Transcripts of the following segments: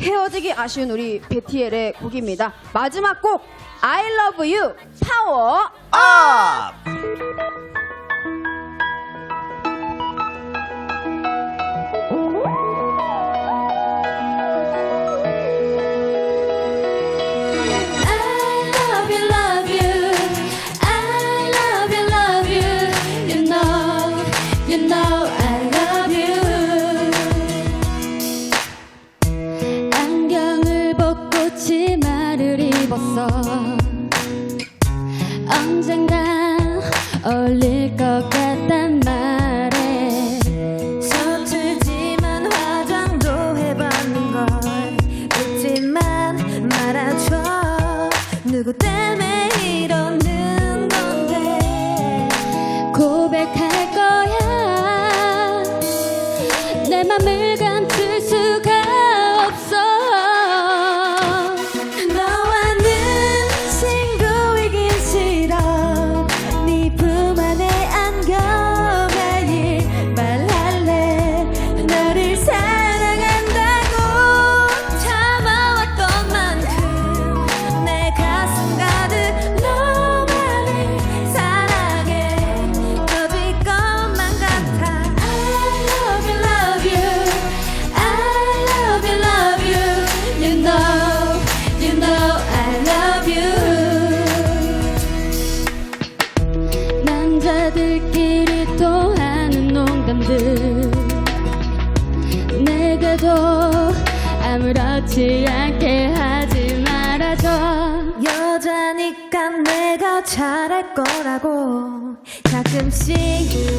헤어지기 아쉬운 우리 베티엘의 곡입니다. 마지막 곡 I Love You 파워 업! 언젠가 어울릴 것 같아 내가 더 아무렇지 않게 하지 말아줘 여자니까 내가 잘할 거라고 가끔씩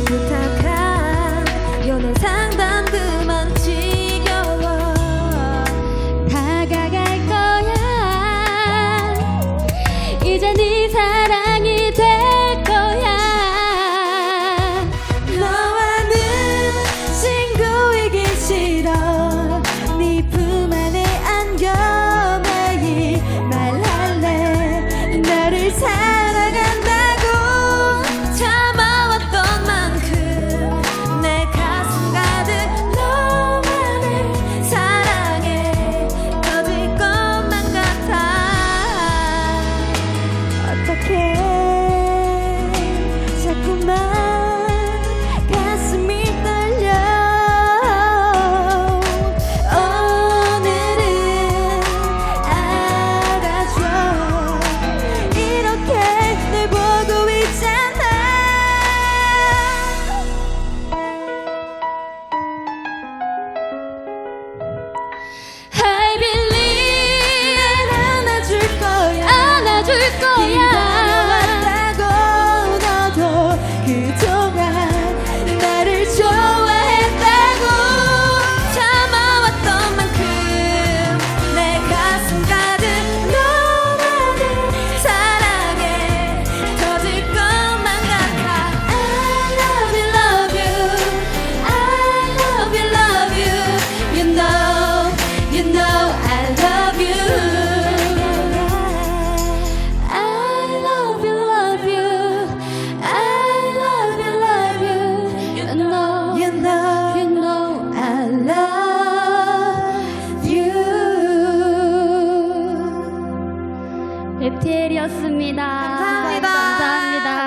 부탁한 연애 상담 그만 지겨워 다가갈 거야 이제 네 삶. 나를 사 够用 웹티엘이었습니다. 감사합니다. 감사합니다.